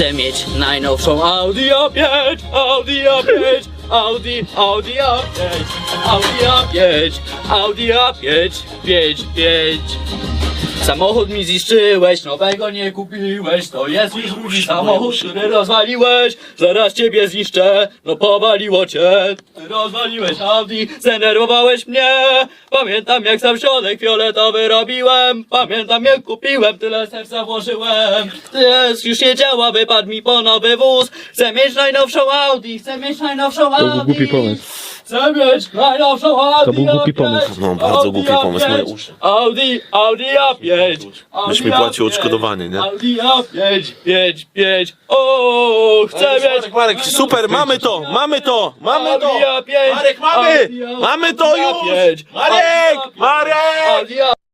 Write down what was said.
Chcę mieć najnowszą Audi A5, Audi A5, Audi, Audi A5, Audi A5, Audi A5, 5, 5. Samochód mi zniszczyłeś, nowego nie kupiłeś, to jest już drugi samochód, który rozwaliłeś, zaraz ciebie zniszczę, no powaliło cię, Ty rozwaliłeś Audi, zdenerwowałeś mnie, pamiętam jak sam środek fioletowy robiłem, pamiętam jak kupiłem, tyle serca włożyłem, jest, już nie działa, wypadł mi po nowy wóz, chcę mieć najnowszą Audi, chcę mieć najnowszą Audi. To był głupi pomysł. Chcę mieć najnowszą Audi To był głupi A5, pomysł. No, bardzo Audi głupi pomysł, A5, moje uszy. Audi, Audi A5. Audi Byś mi płacił A5, odszkodowanie, nie? Audi A5, 5, 5. O, chcę mieć. Marek, Marek, super, mamy to, mamy to, mamy to! Audi A5. Marek, mamy! Audi A5, Mamy to już! Audi A5, Marek! Audi A5, Marek! Audi A5.